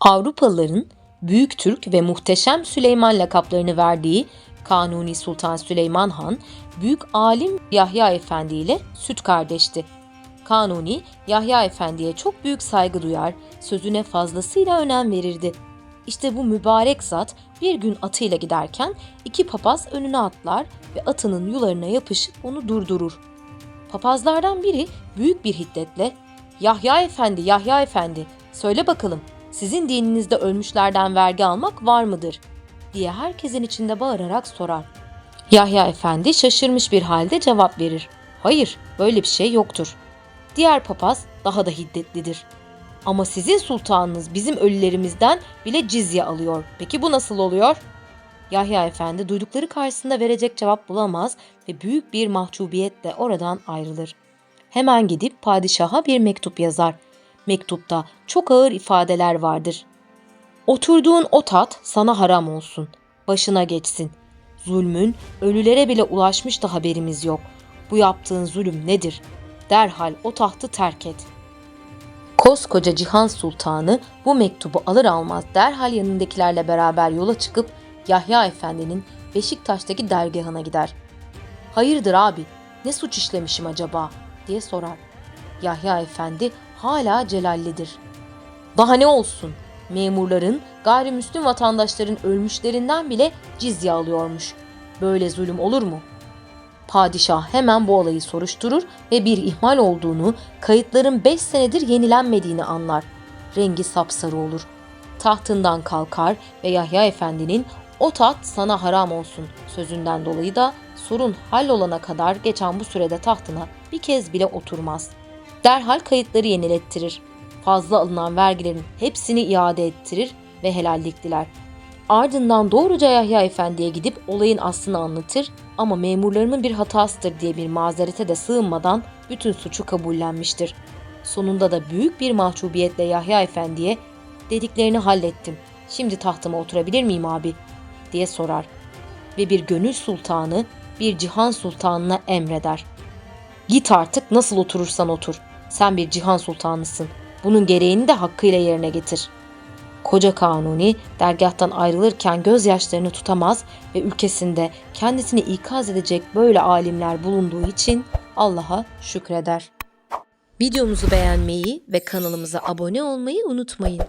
Avrupalıların Büyük Türk ve Muhteşem Süleyman lakaplarını verdiği Kanuni Sultan Süleyman Han, Büyük Alim Yahya Efendi ile süt kardeşti. Kanuni, Yahya Efendi'ye çok büyük saygı duyar, sözüne fazlasıyla önem verirdi. İşte bu mübarek zat bir gün atıyla giderken iki papaz önüne atlar ve atının yularına yapışıp onu durdurur. Papazlardan biri büyük bir hiddetle Yahya Efendi, Yahya Efendi söyle bakalım sizin dininizde ölmüşlerden vergi almak var mıdır? diye herkesin içinde bağırarak sorar. Yahya Efendi şaşırmış bir halde cevap verir. Hayır, böyle bir şey yoktur. Diğer papaz daha da hiddetlidir. Ama sizin sultanınız bizim ölülerimizden bile cizye alıyor. Peki bu nasıl oluyor? Yahya Efendi duydukları karşısında verecek cevap bulamaz ve büyük bir mahcubiyetle oradan ayrılır. Hemen gidip padişaha bir mektup yazar. Mektupta çok ağır ifadeler vardır. Oturduğun o tat sana haram olsun. Başına geçsin. Zulmün ölülere bile ulaşmış da haberimiz yok. Bu yaptığın zulüm nedir? Derhal o tahtı terk et. Koskoca Cihan Sultanı bu mektubu alır almaz derhal yanındakilerle beraber yola çıkıp Yahya Efendi'nin Beşiktaş'taki dergahına gider. Hayırdır abi, ne suç işlemişim acaba diye sorar. Yahya Efendi hala celallidir. Daha ne olsun? Memurların, gayrimüslim vatandaşların ölmüşlerinden bile cizye alıyormuş. Böyle zulüm olur mu? Padişah hemen bu olayı soruşturur ve bir ihmal olduğunu, kayıtların 5 senedir yenilenmediğini anlar. Rengi sapsarı olur. Tahtından kalkar ve Yahya Efendi'nin o taht sana haram olsun sözünden dolayı da sorun hallolana kadar geçen bu sürede tahtına bir kez bile oturmaz. Derhal kayıtları yenilettirir. Fazla alınan vergilerin hepsini iade ettirir ve helallik diler. Ardından doğruca Yahya Efendi'ye gidip olayın aslını anlatır ama memurlarımın bir hatasıdır diye bir mazerete de sığınmadan bütün suçu kabullenmiştir. Sonunda da büyük bir mahcubiyetle Yahya Efendi'ye dediklerini hallettim. Şimdi tahtıma oturabilir miyim abi? diye sorar. Ve bir gönül sultanı bir cihan sultanına emreder. Git artık nasıl oturursan otur. Sen bir cihan sultanısın. Bunun gereğini de hakkıyla yerine getir.'' Koca Kanuni dergahtan ayrılırken gözyaşlarını tutamaz ve ülkesinde kendisini ikaz edecek böyle alimler bulunduğu için Allah'a şükreder. Videomuzu beğenmeyi ve kanalımıza abone olmayı unutmayın.